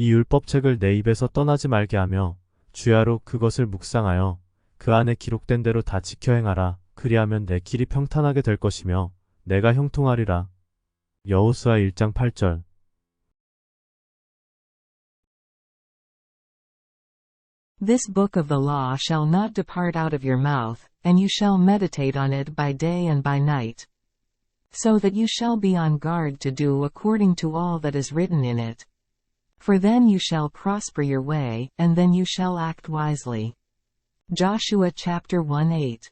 이 율법책을 내 입에서 떠나지 말게 하며 주야로 그것을 묵상하여 그 안에 기록된 대로 다 지켜 행하라. 그리하면 내 길이 평탄하게 될 것이며 내가 형통하리라. 여호수아 1장 8절 This book of the law shall not depart out of your mouth, and you shall meditate on it by day and by night. So that you shall be on guard to do according to all that is written in it. For then you shall prosper your way, and then you shall act wisely. Joshua chapter 1 8